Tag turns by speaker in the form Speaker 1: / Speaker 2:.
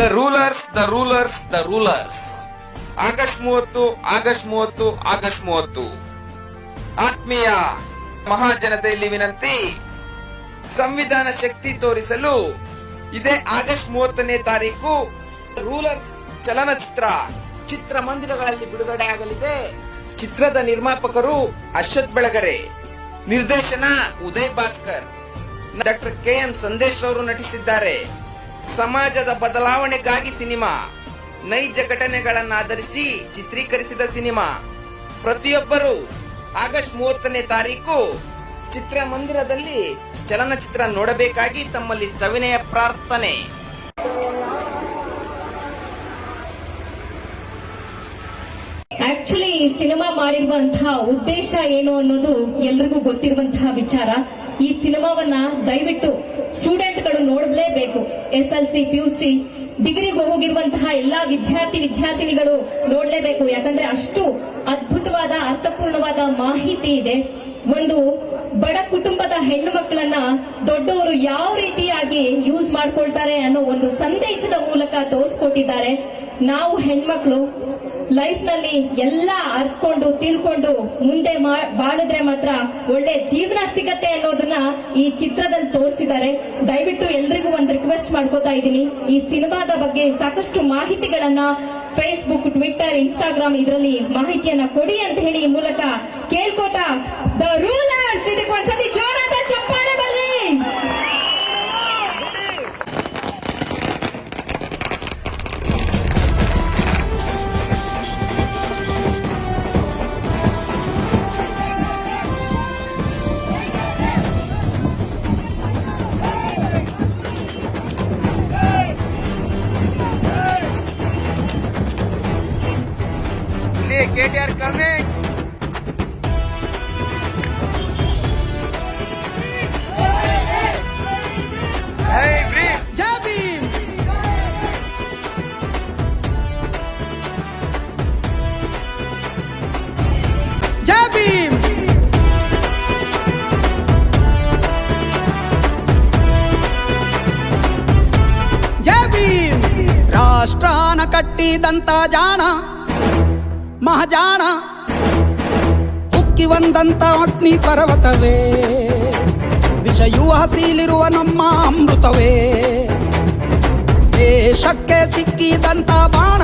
Speaker 1: The rulers the rulers the rulers August ಮೂವತ್ತು August ಮೂವತ್ತು August ಮೂವತ್ತು. ಆತ್ಮೀಯ ಮಹಾಜನತೆಯಲ್ಲಿ ವಿನಂತಿ, ಸಂವಿಧಾನ ಶಕ್ತಿ ತೋರಿಸಲು ಇದೇ ಆಗಸ್ಟ್ ಮೂವತ್ತನೇ ತಾರೀಕು ರೂಲರ್ಸ್ ಚಲನಚಿತ್ರ, ಚಿತ್ರಮಂದಿರಗಳಲ್ಲಿ ಬಿಡುಗಡೆ ಆಗಲಿದೆ. ಚಿತ್ರದ ನಿರ್ಮಾಪಕರು ಅಶ್ವತ್ ಬೆಳಗರೆ, ನಿರ್ದೇಶನ Uday Bhaskar. Doctor K M Sandesh ಅವರು ನಟಿಸಿದ್ದಾರೆ. ಸಮಾಜದ ಬದಲಾವಣೆಗಾಗಿ ಸಿನಿಮಾ. ನೈಜ ಘಟನೆಗಳನ್ನಾಧರಿಸಿ ಚಿತ್ರೀಕರಿಸಿದ ಸಿನಿಮಾ. ಪ್ರತಿಯೊಬ್ಬರು ಆಗಸ್ಟ್ ಮೂವತ್ತನೇ ತಾರೀಕು ಚಿತ್ರಮಂದಿರದಲ್ಲಿ ಚಲನಚಿತ್ರ ನೋಡಬೇಕಾಗಿ ತಮ್ಮಲ್ಲಿ ಸವಿನಯ ಪ್ರಾರ್ಥನೆ.
Speaker 2: ಆಕ್ಚುಲಿ ಸಿನಿಮಾ ಮಾಡಿರುವಂತಹ ಉದ್ದೇಶ ಏನು ಅನ್ನೋದು ಎಲ್ರಿಗೂ ಗೊತ್ತಿರುವಂತಹ ವಿಚಾರ. ಈ ಸಿನಿಮಾವನ್ನ ದಯವಿಟ್ಟು ಸ್ಟೂಡೆಂಟ್ಗಳು ನೋಡಲೇಬೇಕು. S L C P U C ಡಿಗ್ರಿಗೆ ಹೋಗಿರುವಂತಹ ಎಲ್ಲಾ ವಿದ್ಯಾರ್ಥಿ, ವಿದ್ಯಾರ್ಥಿನಿಗಳು ನೋಡಲೇಬೇಕು. ಯಾಕಂದ್ರೆ ಅಷ್ಟು ಅದ್ಭುತವಾದ, ಅರ್ಥಪೂರ್ಣವಾದ ಮಾಹಿತಿ ಇದೆ. ಒಂದು ಬಡ ಕುಟುಂಬದ ಹೆಣ್ಣು ಮಕ್ಕಳನ್ನ ದೊಡ್ಡವರು ಯಾವ ರೀತಿಯಾಗಿ ಯೂಸ್ ಮಾಡ್ಕೊಳ್ತಾರೆ ಅನ್ನೋ ಒಂದು ಸಂದೇಶದ ಮೂಲಕ ತೋರಿಸ್ಕೊಟ್ಟಿದ್ದಾರೆ. ನಾವು ಹೆಣ್ಮಕ್ಳು ಲೈಫ್ನಲ್ಲಿ ಎಲ್ಲ ಅರ್ತ್ಕೊಂಡು ತಿಳ್ಕೊಂಡು ಮುಂದೆ ಬಾಳಿದ್ರೆ ಮಾತ್ರ ಒಳ್ಳೆ ಜೀವನ ಸಿಗತ್ತೆ ಅನ್ನೋದನ್ನ ಈ ಚಿತ್ರದಲ್ಲಿ ತೋರಿಸಿದ್ದಾರೆ. ದಯವಿಟ್ಟು ಎಲ್ರಿಗೂ ಒಂದು ರಿಕ್ವೆಸ್ಟ್ ಮಾಡ್ಕೋತಾ ಇದ್ದೀನಿ. ಈ ಸಿನಿಮಾದ ಬಗ್ಗೆ ಸಾಕಷ್ಟು ಮಾಹಿತಿಗಳನ್ನ ಫೇಸ್ಬುಕ್ ಟ್ವಿಟರ್ ಇನ್ಸ್ಟಾಗ್ರಾಮ್ ಇದರಲ್ಲಿ ಮಾಹಿತಿಯನ್ನ ಕೊಡಿ ಅಂತ ಹೇಳಿ ಮೂಲಕ ಕೇಳ್ಕೋತಾ
Speaker 1: ಇಲ್ಲಿ ಕೆಟಿಆರ್ ಕರ್ನೆ
Speaker 3: Jabim! Jabim! ಜಬೀಮ್ ರಾಷ್ಟ್ರಾನ ಕಟ್ಟಿದಂತ ಜಾಣ ಮಹಾಜಾಣ ಉಕ್ಕಿ ಬಂದಂತ ಅಗ್ನಿ ಪರ್ವತವೇ ವಿಷಯೂ ಹಸಿಲಿರುವ ನಮ್ಮ ಅಮೃತವೇ. ದೇಶಕ್ಕೆ ಸಿಕ್ಕಿದಂತ ಬಾಣ